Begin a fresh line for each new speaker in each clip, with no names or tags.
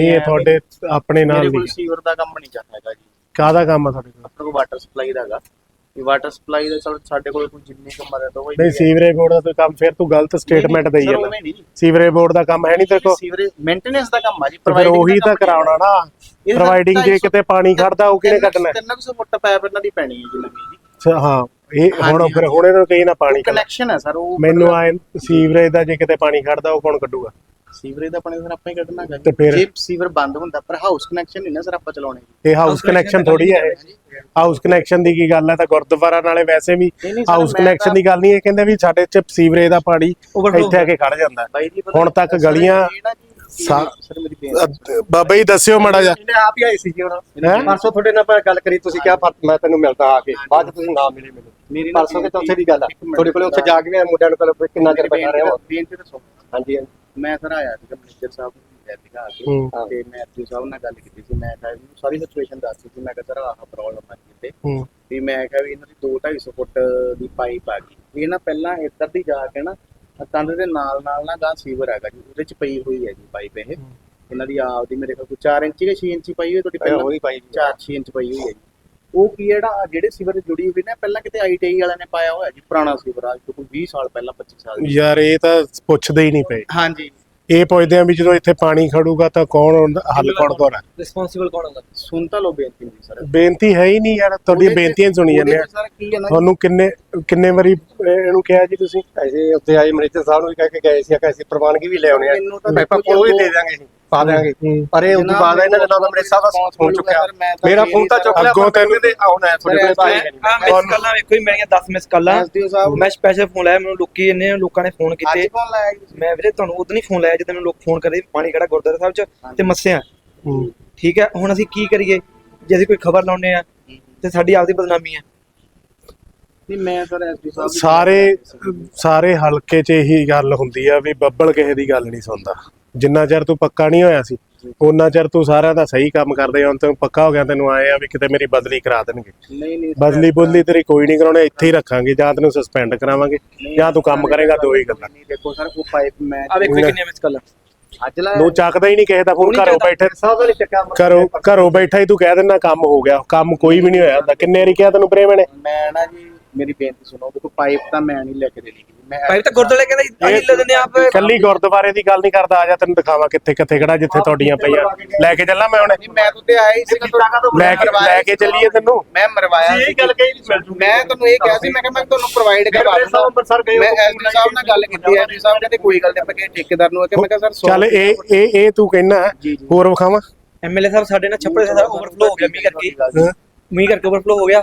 ਇਹ ਤੁਹਾਡੇ ਆਪਣੇ ਨਾਲ
ਮੇਰੇ ਕੋਲ
ਨਹੀਂ
ਸੀਵਰ ਦਾ ਕੰਮ ਨਹੀਂ ਚੱਲਦਾ ਹੈਗਾ ਜੀ।
ਕਾਹਦਾ ਕੰਮ ਆ ਤੁਹਾਡੇ ਕੋਲ?
ਆਪਣੇ ਕੋਲ ਵਾਟਰ ਸਪਲਾਈ ਦਾ ਹੈਗਾ। ਇਹ ਵਾਟਰ ਸਪਲਾਈ ਦਾ ਸਾਡੇ ਕੋਲ ਕੋਈ ਜਿੰਨੀ ਕੰਮ ਮਦਦ ਹੋਵੇ
ਨਹੀਂ ਸੀਵਰੇਜ ਬੋਰਡ ਦਾ ਕੋਈ ਕੰਮ ਫਿਰ ਤੂੰ ਗਲਤ ਸਟੇਟਮੈਂਟ ਦੇਈ ਜਾਂਦਾ। ਸੀਵਰੇਜ ਬੋਰਡ ਦਾ ਕੰਮ ਹੈ ਨਹੀਂ ਤੇਰੇ ਕੋਲ?
ਸੀਵਰੇਜ ਮੇਨਟੇਨੈਂਸ ਦਾ ਕੰਮ ਆ ਜੀ providing
ਉਹੀ
ਦਾ
ਤਾਂ ਕਰਾਉਣਾ ਨਾ। ਪ੍ਰੋਵਾਈਡਿੰਗ ਜੇ
250
ਕਿਤੇ ਪਾਣੀ ਖੜਦਾ ਉਹ ਕਿਹਨੇ ਕੱਢਣਾ?
ਤਿੰਨ ਕੁ ਸੌ ਫੁੱਟ ਪੈਪ ਇਹਨਾਂ ਦੀ ਪੈਣੀ ਹੈ ਜੀ ਲੱਗੀ ਜੀ।
ਹਾਂ ਇਹ ਹੁਣ ਫਿਰ ਹੁਣ ਇਹਨੂੰ ਕਹੀ ਨਾ ਪਾਣੀ
ਕਨੈਕਸ਼ਨ ਹੈ ਸਰ ਉਹ
ਮੈਨੂੰ ਆਏ ਸੀਵਰੇਜ ਦਾ ਜੇ ਕਿਤੇ ਪਾਣੀ ਖੜਦਾ ਉਹ ਕੌਣ ਕੱਢੂਗਾ?
ਸੀਵਰੇਜ ਦਾ ਪਾਣੀ ਸਰ ਆਪਾਂ ਹੀ ਕੱਢਣਾ ਹੈਗਾ
ਤੇ ਫਿਰ?
ਜੇ ਸੀਵਰ ਬੰਦ ਹੁੰਦਾ ਪਰ ਹਾਊਸ ਕਨੈਕਸ਼ਨ ਨਹੀਂ ਨਾ ਸਰ ਆਪਾਂ ਚਲਾਉਣੇ
ਇਹ ਹਾਊਸ ਕਨੈਕਸ਼ਨ ਥੋੜੀ ਹੈ ਹਾਊਸ ਕਨੈਕਸ਼ਨ ਦੀ ਕੀ ਗੱਲ ਹੈ? ਤਾਂ ਗੁਰਦੁਆਰਾ ਨਾਲੇ ਵੈਸੇ ਵੀ
ਨਹੀਂ, ਨਹੀਂ sir,
ਹਾਊਸ
ਮੈਂ
ਕਨੈਕਸ਼ਨ
ਤਾਂ-
ਦੀ ਗੱਲ ਨਹੀਂ ਇਹ ਕਹਿੰਦੇ ਵੀ ਸਾਡੇ ਚ ਸੀਵਰੇਜ ਦਾ ਪਾਣੀ ਇੱਥੇ ਆ ਕੇ ਖੜ ਜਾਂਦਾ। ਹੈ।
ਬਾਈ ਜੀ ਪਤਾ
ਹੁਣ ਤੱਕ
ਸਰ,
ਗਲੀਆਂ
ਇਹ ਨਾ ਜੀ,
ਸਾ-
ਸਰ ਮੇਰੀ ਬੇਨਤੀ
ਅ, ਬਾਬਾ ਜੀ ਦੱਸਿਓ ਮੜਾ ਜਾ
ਇਹਨੇ ਆਪ ਹੀ ਆਈ ਸੀ ਜੀ ਹੁਣ।
ਹੈਂ?
ਪਰਸੋਂ ਤੁਹਾਡੇ ਨਾਲ ਮੈਂ ਗੱਲ ਕਰੀ ਤੁਸੀਂ ਕਿਹਾ ਪਰ ਮੈਂ ਤੈਨੂੰ ਮਿਲਦਾ ਆ ਕੇ। ਬਾਅਦ ਚ ਤੁਸੀਂ ਨਾ ਮਿਲੇ। ਮੈਨੂੰ
ਮੇਰੀ ਨਾ
ਪਰਸੋਂ ਕਿ ਚੌਥੇ ਦੀ ਗੱਲ ਆ।
ਇੱਕ ਮਿੰਟ
ਤੁਹਾਡੇ ਕੋਲੇ ਉੱਥੇ ਜਾ ਕੇ ਮੈਂ ਮੁੰਡਿਆਂ ਨੂੰ ਕੋਲ ਕਿੰਨਾ ਚਿਰ ਬੈਠਾ ਰਿਹਾ ਹਾਂ
ਬੇਨਤੀ ਦੱਸੋ
ਹਾਂਜੀ ਹਾਂਜੀ।
ਮੈਂ ਸਰ ਆਇਆ ਸੀਗਾ ਮੈਨੇਜਰ ਸਾਹਿਬ ਨੂੰ ਮਿਲਿਆ ਸੀਗਾ ਆ ਕੇ
ਹੂੰ।
ਤੇ ਮੈਂ ਐਸਪੀ ਸਾਹਿਬ ਨਾਲ ਗੱਲ ਕੀਤੀ ਸੀ। ਮੈਂ ਕਿਹਾ ਵੀ ਸਾਰੀ ਸਿਚੁਏਸ਼ਨ ਦੱਸੀ ਸੀ। ਮੈਂ ਕਿਹਾ ਸਰ ਆਹ ਪ੍ਰੋਬਲਮ ਆ ਗਈ ਤੇ
ਹੂੰ।
ਵੀ ਮੈਂ ਕਿਹਾ ਵੀ ਇਹਨਾਂ ਦੀ 2 250 ਫੁੱਟ ਦੀ ਪਾਈਪ ਆ ਗਈ। ਇਹ ਨਾ ਪਹਿਲਾਂ ਇੱਧਰ ਦੀ ਜਾ ਕੇ ਨਾ ਆਹ ਕੰਧ ਦੇ ਨਾਲ ਨਾਲ ਨਾ ਗਾਂ ਸੀਵਰ ਹੈਗਾ ਜੀ। ਉਹਦੇ ਚ ਪਈ ਹੋਈ ਹੈ ਜੀ ਪਾਈਪ ਇਹ। ਇਹਨਾਂ ਦੀ ਆਪ ਦੀ ਮੇਰੇ ਕੋਲ ਕੋਈ 4 ਇੰਚੀ ਕਿ 6 ਇੰਚੀ ਪਈ ਹੋਈ ਤੁਹਾਡੀ ਪਹਿਲਾਂ?
ਉਹੀ ਪਾਈ ਜੀ
4 6 ਇੰਚ ਪਈ ਹੋਈ ਹੈ ਜੀ। ਉਹ ਕੀ ਹੈ ਜਿਹੜਾ ਜਿਹੜੇ ਸੀਵਰ ਨਾਲ ਜੁੜੀ ਹੋਈ ਨਾ ਪਹਿਲਾਂ ਕਿਤੇ ਆਈਟੀਆਈ ਵਾਲਿਆਂ ਨੇ ਪਾਇਆ ਹੋਇਆ ਜੀ ਪੁਰਾਣਾ ਸੀਵਰ ਅੱਜ ਤੋਂ ਕੋਈ 20 ਸਾਲ ਪਹਿਲਾਂ 25 ਸਾਲ
ਯਾਰ ਇਹ ਤਾਂ ਪੁੱਛਦੇ ਹੀ ਨਹੀਂ ਪਏ।
ਹਾਂਜੀ।
ਇਹ ਪੁੱਛਦੇ ਆ ਵੀ ਜਦੋਂ ਇੱਥੇ ਪਾਣੀ ਖੜੂਗਾ ਤਾਂ ਕੌਣ ਉਹਦਾ ਹੱਲ ਕੌਣ ਕਰਾਂ
ਰਿਸਪੌਂਸਿਬਲ ਕੌਣ ਹੁੰਦਾ?
ਸੁਣ ਤਾਂ ਲਓ ਬੇਨਤੀ ਮੇਰੀ ਸਰ।
ਬੇਨਤੀ ਹੈ ਹੀ ਨਹੀਂ ਯਾਰ ਤੁਹਾਡੀਆਂ ਬੇਨਤੀਆਂ ਹੀ ਸੁਣੀ ਜਾਂਦੇ ਆ।
ਸਰ ਕੀ ਹੈ ਨਾ
ਤੁਹਾਨੂੰ ਕਿੰਨੇ ਕਿੰਨੇ ਵਾਰੀ ਅਹ, ਇਹਨੂੰ ਕਿਹਾ ਜੀ ਤੁਸੀਂ?
ਐਸੇ ਉੱਥੇ ਆਏ ਮੈਨੇਜਰ ਸਾਹਿਬ ਨੂੰ ਵੀ ਕਹਿ ਕੇ ਗਏ ਸੀ ਕਿ ਅਸੀਂ ਪ੍ਰਵਾਨਗੀ ਵੀ ਲੈ ਆਉਣੇ ਆ।
ਮੈਨੂੰ ਤਾਂ ਦੇਖੋ
ਕੋਲ
ਜੀ
ਦੇ ਦਾਂਗੇ ਅਸੀਂ, ਪਾ ਦਾਂਗੇ
ਹੂੰ।
ਪਰ ਇਹ ਤੋਂ ਬਾਅਦ ਇਹਨਾਂ ਦੇ ਨਾਮ ਮੇਰੇ ਸਾਹਿਬ ਦਾ ਫੋਨ ਚੁੱਕਿਆ। ਮੇਰਾ ਫੋਨ ਤਾਂ ਚੁੱਕ ਲਿਆ
ਅੱਗੋਂ ਤੈਨੂੰ-
ਕਹਿੰਦੇ ਆਉਣਾ ਹੈ ਤੁਹਾਡੇ ਕੋਲ।
ਆ ਮਿਸ ਕਾਲਾਂ ਵੇਖੋ ਜੀ ਮੇਰੀਆਂ 10 ਮਿਸ ਕਾਲਾਂ। ਮੈਂ ਸਪੈਸ਼ਲ ਫੋਨ ਲਾਇਆ ਮੈਨੂੰ ਲੋਕੀ ਇੰਨੇ ਲੋਕਾਂ ਨੇ ਫੋਨ ਕੀਤੇ। ਮੈਂ ਵੀਰੇ ਤੁਹਾਨੂੰ ਉਦੋਂ ਨਹੀਂ ਫੋਨ ਲਾਇਆ ਜਦੋਂ ਮੈਨੂੰ ਲੋਕ ਫੋਨ ਕਰਦੇ ਪਾਣੀ ਖੜਾ ਗੁਰਦੁਆਰਾ ਸਾਹਿਬ ਚ ਤੇ ਮੱਸਿਆ।
ਹੂੰ।
ਠੀਕ ਹੈ ਹੁਣ ਅਸੀਂ ਕੀ ਕਰੀਏ? ਜੇ ਅਸੀਂ ਕੋਈ ਖਬਰ ਲਾਉਨੇ ਆ ਤੇ ਸਾਡੀ ਆਪਦੀ ਬਦਨਾਮੀ ਹੈ।
ਨਹੀਂ ਮੈਂ ਸਰ ਐਸਡੀਓ ਸਾਹਿਬ ਦੀ-
ਸਾਰੇ ਸਾਰੇ ਹਲਕੇ 'ਚ ਇਹੀ ਗੱਲ ਹੁੰਦੀ ਆ ਵੀ ਬੱਬਲ ਕਿਸੇ ਦੀ ਗੱਲ ਨਹੀਂ ਸੁਣਦਾ। ਜਿੰਨਾ ਚਿਰ ਤੂੰ ਪੱਕਾ ਨਹੀਂ ਹੋਇਆ ਸੀ ਉਹਨਾਂ ਚਿਰ ਤੂੰ ਸਾਰਿਆਂ ਦਾ ਸਹੀ ਕੰਮ ਕਰਦੇ ਹੁਣ ਤੈਨੂੰ ਪੱਕਾ ਹੋ ਗਿਆ ਤੈਨੂੰ ਆਏ ਆ ਵੀ ਕਿਤੇ ਮੇਰੀ ਬਦਲੀ ਕਰਾ ਦੇਣਗੇ।
ਨਹੀਂ ਨਹੀਂ
ਬਦਲੀ ਬੁਦਲੀ ਤੇਰੀ ਕੋਈ ਨਹੀਂ ਕਰਾਉਣੀ ਇੱਥੇ ਹੀ ਰੱਖਾਂਗੇ ਜਾਂ ਤੈਨੂੰ ਸਸਪੈਂਡ ਕਰਾਵਾਂਗੇ ਜਾਂ ਤੂੰ ਕੰਮ ਕਰੇਗਾ ਦੋ ਹੀ ਗੱਲਾਂ।
ਨਹੀਂ ਦੇਖੋ ਸਰ ਉਹ ਪਾਈਪ ਮੈਂ
ਆ ਵੇਖੋ ਕਿੰਨੀਆਂ ਮਿਸ ਕਾਲਾਂ
ਅੱਜ
ਨੂੰ ਚੱਕਦਾ ਹੀ ਨਹੀਂ ਕਿਸੇ ਦਾ ਫੋਨ ਘਰੋਂ ਬੈਠੇ ਘਰੋਂ ਘਰੋਂ ਬੈਠਾ ਹੀ ਤੂੰ ਕਹਿ ਦਿੰਦਾ ਕੰਮ ਹੋ ਗਿਆ ਕੰਮ ਕੋਈ ਵੀ ਨਹੀਂ ਹੋਇਆ ਹੁੰਦਾ ਕਿੰਨੇ ਵਾਰੀ ਕਿਹਾ ਤੈਨੂੰ ਪ੍ਰੇਮ ਨੇ?
ਮੈਂ ਨਾ ਜੀ ਮੇਰੀ ਬੇਨਤੀ ਸੁਣੋ ਦੇਖੋ ਪਾਈਪ ਤਾਂ ਮੈਂ ਨਹੀਂ ਲੈ ਕੇ ਦੇਣੀ ਮੈਂ
ਭਾਈ ਤਾਂ ਗੁਰਦੁਆਰੇ ਕਹਿੰਦਾ ਅਸੀਂ ਲੈ ਦਿੰਦੇ ਆਪ।
ਕੱਲੀ ਗੁਰਦੁਆਰੇ ਦੀ ਗੱਲ ਨਹੀਂ ਕਰਦਾ ਆ ਜਾ ਤੈਨੂੰ ਦਿਖਾਵਾਂ ਕਿੱਥੇ ਕਿੱਥੇ ਖੜਾ ਜਿੱਥੇ ਤੁਹਾਡੀਆਂ ਪਈਆਂ। ਲੈ ਕੇ ਚੱਲਾਂ ਮੈਂ ਹੁਣੇ।
ਨਹੀਂ ਮੈਂ ਤਾਂ ਤੇ ਆਇਆ ਹੀ ਸੀਗਾ ਤੁਹਾਨੂੰ
ਲੈ ਕੇ ਲੈ ਕੇ ਚੱਲੀਏ ਤੈਨੂੰ।
ਮੈਂ ਮਰਵਾਇਆ ਸੀ। ਗੱਲ ਕਹੀ ਮੈਂ ਤੁਹਾਨੂੰ ਇਹ ਕਿਹਾ ਸੀ ਮੈਂ ਕਿਹਾ ਮੈਂ ਤੁਹਾਨੂੰ ਪ੍ਰੋਵਾਈਡ ਕਰਵਾ ਦੂੰਗਾ
ਅੰਮ੍ਰਿਤਸਰ ਗਏ
ਮੈਂ ਐਸਡੀ ਸਾਹਿਬ ਨਾਲ ਗੱਲ ਕੀਤੀ ਐਸਡੀ ਸਾਹਿਬ ਕਹਿੰਦੇ ਕੋਈ ਗੱਲ ਨਹੀਂ ਆਪਾਂ ਕਿਸੇ ਠੇਕੇਦਾਰ ਨੂੰ ਆ ਕੇ ਮੈਂ ਕਿਹਾ ਸਰ
ਚੱਲ ਇਹ ਇਹ ਇਹ ਤੂੰ ਕਹਿਣਾ। ਹੋਰ ਵਿਖਾਵਾਂ?
ਐਮਐਲਏ ਸਾਹਿਬ ਸਾਡੇ ਨਾਲ ਛੱਪੜੇ ਸਾਰਾ ਓਵਰਫਲੋ ਹੋ ਗਿਆ ਮੀਂਹ ਕਰਕੇ। ਮੀਂਹ ਕਰਕੇ ਓਵਰਫਲੋ ਹੋ ਗਿਆ।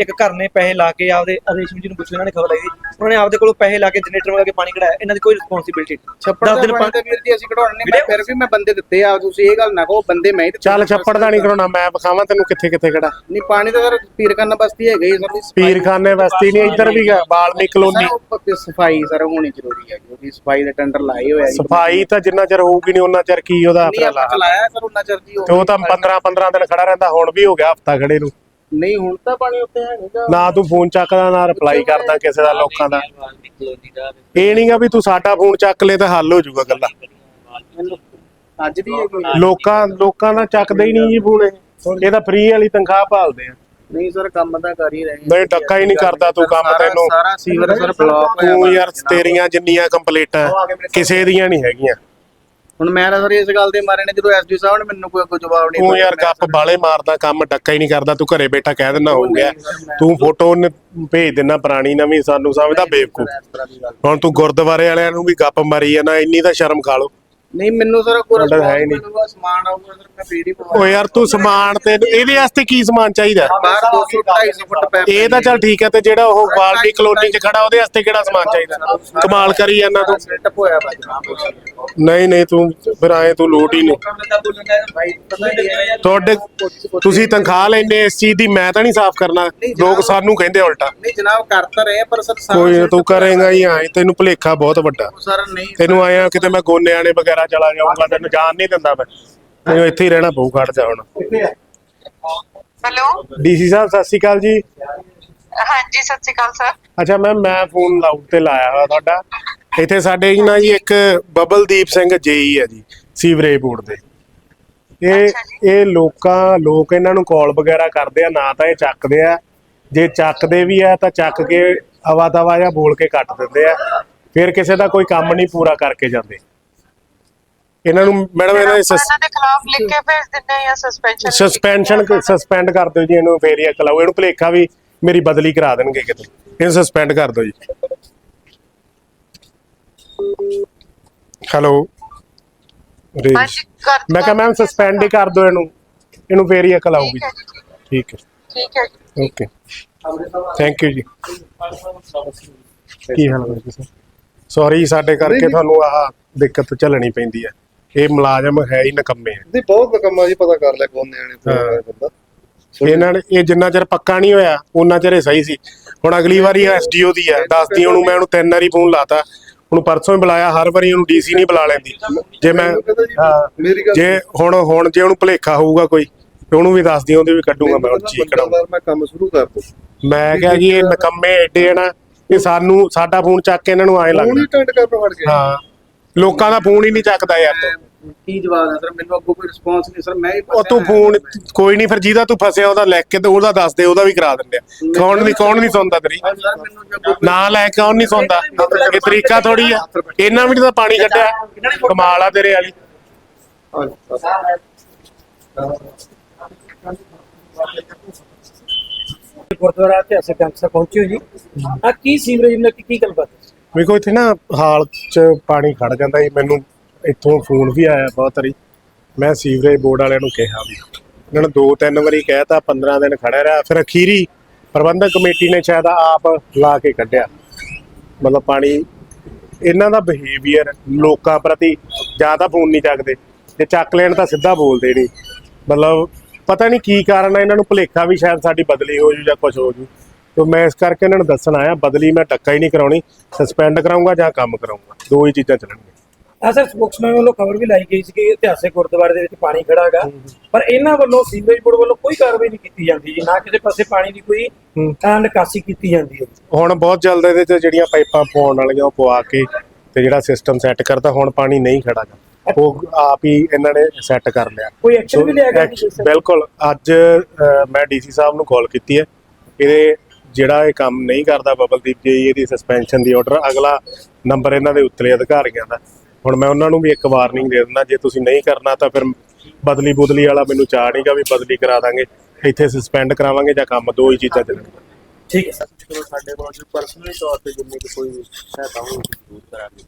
ਇੱਕ ਘਰ ਨੇ ਪੈਸੇ ਲਾ ਕੇ ਆਪਦੇ ਰੇਸ਼ਮ ਜੀ ਨੂੰ ਪੁੱਛਿਆ ਇਹਨਾਂ ਨੇ ਖਬਰ ਲਾਈ ਉਹਨਾਂ ਨੇ ਆਪਦੇ ਕੋਲੋਂ ਪੈਸੇ ਲਾ ਕੇ ਜਨਰੇਟਰ ਮੰਗਾ ਕੇ ਪਾਣੀ ਕਢਾਇਆ। ਇਹਨਾਂ ਦੀ ਕੋਈ ਰਿਸਪੌਂਸਿਬਿਲਟੀ
ਛੱਪੜ ਦਾ ਪਾਣੀ ਵੀਰ ਜੀ ਅਸੀਂ ਕਢਾਉਣੇ ਨਹੀਂ ਫਿਰ ਵੀ ਮੈਂ ਬੰਦੇ ਦਿੱਤੇ ਆ ਤੁਸੀਂ ਇਹ ਗੱਲ ਨਾ ਕਹੋ ਬੰਦੇ ਮੈਂ
ਚੱਲ ਛੱਪੜ ਦਾ ਨਹੀਂ ਕਰਾਉਣਾ ਮੈਂ ਵਿਖਾਵਾਂ ਤੈਨੂੰ ਕਿੱਥੇ ਕਿੱਥੇ ਖੜਾ
ਨਹੀਂ ਪਾਣੀ ਤਾਂ ਸਰ ਪੀਰਖਾਨਾ ਬਸਤੀ ਹੈਗਾ ਹੀ ਸਰ
ਪੀਰਖਾਨੇ ਬਸਤੀ ਨਹੀਂ ਇੱਧਰ ਵੀ ਗਾ ਬਾਲਮੀ ਕਲੋਨੀ।
ਸਫ਼ਾਈ ਸਰ ਹੋਣੀ ਜ਼ਰੂਰੀ ਹੈ ਕਿਉਂਕਿ ਸਫ਼ਾਈ ਦੇ ਟੈਂਡਰ ਲਾਏ ਹੋਏ ਆ ਜੀ।
ਸਫ਼ਾਈ ਤਾਂ ਜਿੰਨਾ ਚਿਰ ਹੋਊਗੀ ਨਹੀਂ ਉਹਨਾਂ ਚਿਰ ਕੀ ਉਹਦਾ ਆਪਣਾ
ਆਪਾਂ
ਲਾ
ਚਲਾਇਆ ਸਰ ਉਹਨਾਂ ਚਿਰ ਜੀ
ਤੇ ਉਹ ਤਾਂ 15 15 ਦਿਨ ਖੜਾ ਰਹਿੰਦਾ ਹੁਣ ਵੀ ਹੋ ਗਿਆ ਹਫਤਾ ਖੜੇ ਨੂੰ।
ਨਹੀਂ ਹੁਣ ਤਾਂ ਪਾਣੀ ਉੱਤੇ ਹੈ ਨਹੀਂਗਾ
ਨਾ ਤੂੰ ਫੋਨ ਚੱਕਦਾ ਨਾ ਰਿਪਲਾਈ ਕਰਦਾ ਕਿਸੇ ਦਾ ਲੋਕਾਂ ਦਾ। ਇਹ ਨਹੀਂਗਾ ਵੀ ਤੂੰ ਸਾਡਾ ਫੋਨ ਚੱਕ ਲੈ ਤਾਂ ਹੱਲ ਹੋ ਜਾਊਗਾ ਗੱਲਾਂ।
ਅੱਜ ਦੀ
ਲੋਕਾਂ ਲੋਕਾਂ ਦਾ ਚੱਕਦੇ ਹੀ ਨਹੀਂ ਜੀ ਫੋਨ ਇਹ। ਇਹ ਤਾਂ ਫ੍ਰੀ ਵਾਲੀ ਤਨਖਾਹ ਭਾਲਦੇ ਆ।
ਨਹੀਂ ਸਰ ਕੰਮ ਤਾਂ ਕਰ ਹੀ ਰਹੇ
ਨਹੀਂ ਡੱਕਾ ਹੀ ਨਹੀਂ ਕਰਦਾ ਤੂੰ ਕੰਮ ਤੈਨੂੰ।
ਸਾਰਾ ਸੀਵਰ ਸਰ ਬਲੌਕ ਹੋਇਆ
ਤੂੰ ਯਾਰ ਤੇਰੀਆਂ ਜਿੰਨੀਆਂ ਕੰਪਲੀਟਾਂ ਕਿਸੇ ਦੀਆਂ ਨਹੀਂ ਹੈਗੀਆਂ।
ਹੁਣ ਮੈਂ ਤਾਂ ਸਰ ਇਸ ਗੱਲ ਦੇ ਮਾਰੇ ਨੇ ਜਦੋਂ ਐਸਡੀ ਸਾਹਿਬ ਨੇ ਮੈਨੂੰ ਕੋਈ ਜਵਾਬ ਨਹੀਂ
ਤੂੰ ਯਾਰ ਗੱਪ ਬਾਲੇ ਮਾਰਦਾ ਕੰਮ ਡੱਕਾ ਹੀ ਨਹੀਂ ਕਰਦਾ ਤੂੰ ਘਰੇ ਬੈਠਾ ਕਹਿ ਦਿੰਦਾ ਹੋ ਗਿਆ। ਤੂੰ ਫੋਟੋ ਭੇਜ ਦਿੰਦਾ ਪੁਰਾਣੀ ਨਵੀਂ ਸਾਨੂੰ ਸਮਝਦਾ ਬੇਵਕੂਫ। ਹੁਣ ਤੂੰ ਗੁਰਦੁਆਰੇ ਵਾਲਿਆਂ ਨੂੰ ਵੀ ਗੱਪ ਮਾਰੀ ਜਾਂਦਾ ਇੰਨੀ ਤਾਂ ਸ਼ਰਮ ਖਾ ਲੋ
ਨਹੀਂ ਮੈਨੂੰ ਸਰ ਕੋਈ
ਤੁਹਾਡਾ ਹੈ ਹੀ ਨਹੀਂ।
ਮਿਲੂਗਾ ਸਮਾਨ ਆਊਗਾ ਸਰ ਮੈਂ ਫੇਰ ਹੀ ਪਵਾਉਣਾ।
ਓ ਯਾਰ ਤੂੰ ਸਮਾਨ ਤੇ ਇਹਦੇ ਵਾਸਤੇ ਕੀ ਸਮਾਨ ਚਾਹੀਦਾ?
ਬਾਹਰ 200 250 ਫੁੱਟ ਪੈ
ਇਹ ਤਾਂ ਚੱਲ ਠੀਕ ਹੈ ਤੇ ਜਿਹੜਾ ਉਹ ਵਾਲਮੀ ਕਲੋਨੀ 'ਚ ਖੜਾ ਉਹਦੇ ਵਾਸਤੇ ਕਿਹੜਾ ਸਮਾਨ ਚਾਹੀਦਾ? ਕਮਾਲ ਕਰੀ ਜਾਂਦਾ ਤੂੰ।
ਸੈਟਅਪ ਹੋਇਆ ਭਾਜੀ
ਨਹੀਂ ਨਹੀਂ ਤੂੰ ਫਿਰ ਆਏ ਤੂੰ ਲੋਟ ਹੀ ਨਹੀਂ।
ਭਾਈ ਪਤਾ ਨਹੀਂ ਹੈ।
ਤੁਹਾਡੇ ਤੁਸੀਂ ਤਨਖਾਹ ਲੈਂਦੇ ਇਸ ਚੀਜ਼ ਦੀ ਮੈਂ ਤਾਂ ਨਹੀਂ ਸਾਫ਼ ਕਰਨਾ। ਲੋਕ ਸਾਨੂੰ ਕਹਿੰਦੇ ਉਲਟਾ।
ਨਹੀਂ ਜਨਾਬ ਕਰ ਤਾਂ ਰਹੇ ਪਰ ਸਰ ਸਾਰਾ
ਕੋਈ ਤੂੰ ਕਰੇਗਾ ਹੀ ਆਏ ਤੈਨੂੰ ਭੁਲੇਖਾ ਬਹੁਤ ਵੱਡਾ।
ਸਰ ਨਹੀਂ
ਤੈਨੂੰ ਆਇਆ ਕਿਤੇ ਮੈਂ ਗੋਨਿਆਣੇ ਵਗੈਰਾ ਚਲਾ ਜਾਊਂਗਾ ਤੈਨੂੰ ਜਾਣ ਨਹੀਂ ਦਿੰਦਾ ਮੈਂ। ਤੈਨੂੰ ਇੱਥੇ ਹੀ ਰਹਿਣਾ ਪਊ ਖੜ ਜਾ ਹੁਣ।
ਹੈਲੋ?
ਡੀਸੀ ਸਾਹਿਬ ਸਤਿ ਸ਼੍ਰੀ ਅਕਾਲ ਜੀ।
ਹਾਂਜੀ ਸਤਿ ਸ਼੍ਰੀ ਅਕਾਲ ਸਰ।
ਅੱਛਾ ਮੈਮ ਮੈਂ ਫੋਨ ਲਾਊਡ ਤੇ ਲਾਇਆ ਹੋਇਆ ਤੁਹਾਡਾ। ਇੱਥੇ ਸਾਡੇ ਜੀ ਨਾ ਜੀ ਇੱਕ ਬਬਲਦੀਪ ਸਿੰਘ ਜੇਈ ਹੈ ਜੀ ਸੀਵਰੇਜ ਬੋਰਡ ਦੇ। ਇਹ। ਇਹ ਲੋਕਾਂ ਲੋਕ ਇਹਨਾਂ ਨੂੰ ਕਾਲ ਵਗੈਰਾ ਕਰਦੇ ਆ ਨਾ ਤਾਂ ਇਹ ਚੱਕਦੇ ਆ। ਜੇ ਚੱਕਦੇ ਵੀ ਆ ਤਾਂ ਚੱਕ ਕੇ ਅਵਾ ਤਵਾ ਜਾਂ ਬੋਲ ਕੇ ਕੱਟ ਦਿੰਦੇ ਆ। ਫਿਰ ਕਿਸੇ ਦਾ ਕੋਈ ਕੰਮ ਨਹੀਂ ਪੂਰਾ ਕਰਕੇ ਜਾਂਦੇ। ਇਹਨਾਂ ਨੂੰ ਮੈਡਮ ਇਹਨਾਂ ਦੀ
ਇਹਨਾਂ ਦੇ ਖਿਲਾਫ ਲਿਖ ਕੇ ਭੇਜ ਦਿੰਦੇ ਆ ਜਾਂ ਸਸਪੈਂਸ਼ਨ
ਸਸਪੈਂਸ਼ਨ ਸਸਪੈਂਡ ਕਰ ਦਿਓ ਜੀ ਇਹਨੂੰ ਫੇਰ ਹੀ ਅਕਲ ਆਊ ਇਹਨੂੰ ਭਲੇਖਾ ਵੀ ਮੇਰੀ ਬਦਲੀ ਕਰਾ ਦੇਣਗੇ ਕਿਤੇ। ਇਹਨੂੰ ਸਸਪੈਂਡ ਕਰ ਦਿਓ ਜੀ। ਹੈਲੋ
ਹਾਂਜੀ ਕਰ
ਮੈਂ ਕਿਹਾ ਮੈਮ ਸਸਪੈਂਡ ਹੀ ਕਰ ਦਿਓ ਇਹਨੂੰ। ਇਹਨੂੰ ਫੇਰ ਹੀ ਅਕਲ ਆਊਗੀ
ਠੀਕ ਹੈ
ਠੀਕ ਹੈ।
ਠੀਕ ਹੈ ਜੀ।
ਓਕੇ ਥੈਂਕ ਯੂ ਜੀ। ਕੀ ਹਾਲ ਹੈ ਜੀ? ਸੌਰੀ ਸਾਡੇ ਕਰਕੇ ਤੁਹਾਨੂੰ ਆਹ ਦਿੱਕਤ ਝੱਲਣੀ ਪੈਂਦੀ ਹੈ। ਇਹ ਮੁਲਾਜ਼ਮ ਹੈ ਹੀ ਨਕੰਮੇ ਹੈ
ਨਹੀਂ ਬਹੁਤ ਕੰਮਾਂ ਜੀ ਪਤਾ ਕਰ ਲਿਆ ਕੌਣ
ਹਾਂ।
ਆਇਆ ਬੰਦਾ।
ਇਹਨਾਂ ਨੇ ਇਹ ਜਿੰਨਾ ਚਿਰ ਪੱਕਾ ਨਹੀਂ ਹੋਇਆ ਉਹਨਾਂ ਚਿਰ ਇਹ ਸਹੀ ਸੀ। ਹੁਣ ਅਗਲੀ ਵਾਰੀ ਐਸਡੀਓ ਦੀ ਹੈ ਦੱਸਦੀ ਉਹਨੂੰ ਮੈਂ ਉਹਨੂੰ ਤਿੰਨ ਵਾਰੀ ਫੋਨ ਲਾਤਾ। ਹੁਣ ਪਰਸੋਂ ਹੀ ਬੁਲਾਇਆ ਹਰ ਵਾਰੀ ਉਹਨੂੰ ਡੀਸੀ ਨਹੀਂ ਬੁਲਾ ਲੈਂਦੀ। ਜੇ ਮੈਂ
ਜੀ,
ਹੁਣ ਹੁਣ ਜੇ ਉਹਨੂੰ ਭੁਲੇਖਾ ਹੋਊਗਾ ਕੋਈ ਤੇ ਉਹਨੂੰ ਵੀ ਦੱਸਦੀ ਉਹਦੇ ਵੀ ਕੱਢੂਗਾ ਮੈਂ ਹੁਣ ਚੀਕ ਕਰਾਂ
ਬੰਦਾ ਮੈਂ ਕੰਮ ਸ਼ੁਰੂ ਕਰ ਦੂੰ।
ਮੈਂ ਕਿਹਾ ਜੀ ਇਹ ਨਕੰਮੇ ਐਡੇ ਆ ਨਾ ਇਹ ਸਾਨੂੰ ਸਾਡਾ ਫੋਨ ਚੱਕ ਕੇ ਇਹਨਾਂ ਨੂੰ
ਫੋਨ
ਲੱਗਦਾ।
ਹੀ।
ਲੋਕਾਂ ਦਾ ਫੋਨ ਹੀ ਨਹੀਂ ਚੱਕਦਾ ਯਾਰ ਤੂੰ।
ਕੀ ਜਵਾਬ ਹੈ ਸਰ ਮੈਨੂੰ ਅੱਗੋਂ ਕੋਈ ਰਿਸਪੌਂਸ ਨਹੀਂ ਸਰ ਮੈਂ ਹੀ
ਉਹ ਤੂੰ ਫੋਨ ਕੋਈ ਨਹੀਂ ਫਿਰ ਜਿਹਦਾ ਤੂੰ ਫਸਿਆ ਉਹਦਾ ਲਿਖ ਕੇ ਤੇ ਉਹਦਾ ਦੱਸ ਦੇ ਉਹਦਾ ਵੀ ਕਰਾ ਦਿੰਦੇ ਆ। ਕੌਣ ਨਹੀਂ ਕੌਣ ਨਹੀਂ ਸੁਣਦਾ ਤੇਰੀ?
ਸਰ ਮੈਨੂੰ ਜੇ ਅੱਗੋਂ
ਨਾ ਲੈ ਕੇ ਕੌਣ ਨਹੀਂ ਸੁਣਦਾ? ਇਹ ਤਰੀਕਾ ਥੋੜੀ ਆ। ਇਹਨਾਂ ਵੀ ਤਾਂ ਪਾਣੀ ਕੱਢਿਆ। ਕਮਾਲ ਆ ਤੇਰੇ ਵਾਲੀ।
ਗੁਰਦੁਆਰਾ ਇਤਿਹਾਸਕ ਕੈਂਪ ਤੱਕ ਪਹੁੰਚੇ ਹੋ ਜੀ। ਆ ਕੀ ਸੀਵਰੇਜ ਨਾਲ ਕੀ ਕੀ ਗੱਲਬਾਤ?
ਵੇਖੋ ਇੱਥੇ ਨਾ ਹਾਲ ਚ ਪਾਣੀ ਖੜ ਜਾਂਦਾ ਜੀ ਮੈਨੂੰ ਇੱਥੋਂ ਫੋਨ ਵੀ ਆਇਆ ਬਹੁਤ ਵਾਰੀ। ਮੈਂ ਸੀਵਰੇਜ ਬੋਰਡ ਵਾਲਿਆਂ ਨੂੰ ਕਿਹਾ ਵੀ, ਇਹਨਾਂ ਨੇ ਦੋ ਤਿੰਨ ਵਾਰੀ ਕਹਿਤਾ 15 ਦਿਨ ਖੜਾ ਰਿਹਾ। ਫਿਰ ਅਖੀਰੀ ਪ੍ਰਬੰਧਕ ਕਮੇਟੀ ਨੇ ਸ਼ਾਇਦ ਆਪ ਲਾ ਕੇ ਕੱਢਿਆ। ਮਤਲਬ ਪਾਣੀ, ਇਹਨਾਂ ਦਾ ਬਿਹੇਵੀਅਰ ਲੋਕਾਂ ਪ੍ਰਤੀ ਜ਼ਿਆਦਾ ਫੋਨ ਨਹੀਂ ਚੱਕਦੇ। ਜੇ ਚੱਕ ਲੈਣ ਤਾਂ ਸਿੱਧਾ ਬੋਲਦੇ ਨਹੀਂ। ਮਤਲਬ ਪਤਾ ਨਹੀਂ ਕੀ ਕਾਰਨ ਹੈ ਇਹਨਾਂ ਨੂੰ ਭੁਲੇਖਾ ਵੀ ਸ਼ਾਇਦ ਸਾਡੀ ਬਦਲੀ ਹੋ ਜੂ ਜਾਂ ਕੁਝ ਹੋ ਜੂ। ਤੇ ਮੈਂ ਇਸ ਕਰਕੇ ਇਹਨਾਂ ਨੂੰ ਦੱਸਣ ਆਇਆ ਬਦਲੀ ਮੈਂ ਟੱਕਾ ਹੀ ਨਹੀਂ ਕਰਾਉਣੀ ਸਸਪੈਂਡ ਕਰਾਉਂਗਾ ਜਾਂ ਕੰਮ ਕਰਾਉਂਗਾ ਦੋ ਹੀ ਚੀਜ਼ਾਂ ਚੱਲਣਗੀਆਂ।
ਆ ਸਰ ਸਪੋਕਸਮੈਨ ਵੱਲੋਂ ਖਬਰ ਵੀ ਲਾਈ ਗਈ ਸੀ ਕਿ ਇਤਿਹਾਸਕ ਗੁਰਦੁਆਰੇ ਦੇ ਵਿੱਚ ਪਾਣੀ ਖੜਾ ਹੈਗਾ। ਪਰ ਇਹਨਾਂ ਵੱਲੋਂ ਸੀਵਰੇਜ ਬੋਰਡ ਵੱਲੋਂ ਕੋਈ ਕਾਰਵਾਈ ਨਹੀਂ ਕੀਤੀ ਜਾਂਦੀ ਜੀ ਨਾ ਕਿਸੇ ਪਾਸੇ ਪਾਣੀ ਦੀ ਕੋਈ। ਅਹ, ਨਿਕਾਸੀ ਕੀਤੀ ਜਾਂਦੀ ਹੈ
ਹੁਣ ਬਹੁਤ ਜਲਦ ਇਹਦੇ ਤੇ ਜਿਹੜੀਆਂ ਪਾਈਪਾਂ ਪਾਉਣ ਵਾਲੀਆਂ ਉਹ ਪਵਾ ਕੇ ਤੇ ਜਿਹੜਾ ਸਿਸਟਮ ਸੈੱਟ ਕਰਤਾ ਹੁਣ ਪਾਣੀ ਨਹੀਂ ਖੜਾਗਾ ਉਹ ਆਪ ਹੀ ਇਹਨਾਂ ਨੇ ਸੈੱਟ ਕਰ ਲਿਆ।
ਕੋਈ ਐਕਸ਼ਨ ਵੀ ਲਿਆ ਗਿਆ
ਬਿਲਕੁਲ ਅੱਜ ਮੈਂ ਡੀਸੀ ਸਾਹਿਬ ਨੂੰ ਕਾਲ ਕੀਤੀ ਹੈ। ਇਹਦੇ ਜਿਹੜਾ ਇਹ ਕੰਮ ਨਹੀਂ ਕਰਦਾ ਬਬਲਦੀਪ ਜੀ, ਇਹਦੀ ਸਸਪੈਂਸ਼ਨ ਦੀ ਆਰਡਰ ਅਗਲਾ ਨੰਬਰ ਇਹਨਾਂ ਦੇ ਉੱਤਲੇ ਅਧਿਕਾਰੀਆਂ ਦਾ। ਹੁਣ ਮੈਂ ਉਹਨਾਂ ਨੂੰ ਵੀ ਇੱਕ ਵਾਰਨਿੰਗ ਦੇ ਦਿੰਦਾ, ਜੇ ਤੁਸੀਂ ਨਹੀਂ ਕਰਨਾ ਤਾਂ ਫਿਰ ਬਦਲੀ ਬੁਦਲੀ ਵਾਲਾ ਮੈਨੂੰ ਚਾਹ ਨਹੀਂਗਾ ਵੀ ਬਦਲੀ ਕਰਾ ਦਾਂਗੇ। ਇੱਥੇ ਸਸਪੈਂਡ ਕਰਾਵਾਂਗੇ ਜਾਂ ਕੰਮ ਦੋ ਹੀ ਚੀਜ਼ਾਂ ਚ
ਠੀਕ ਹੈ ਸਰ।
ਚਲੋ, ਸਾਡੇ ਕੋਲ ਪਰਸਨਲੀ ਤੌਰ ਤੇ ਜਿੰਨੀ ਕੋਈ ਸਹਾਇਤਾ ਹੋਊਗੀ, ਜ਼ਰੂਰ ਕਰਾਂਗੇ।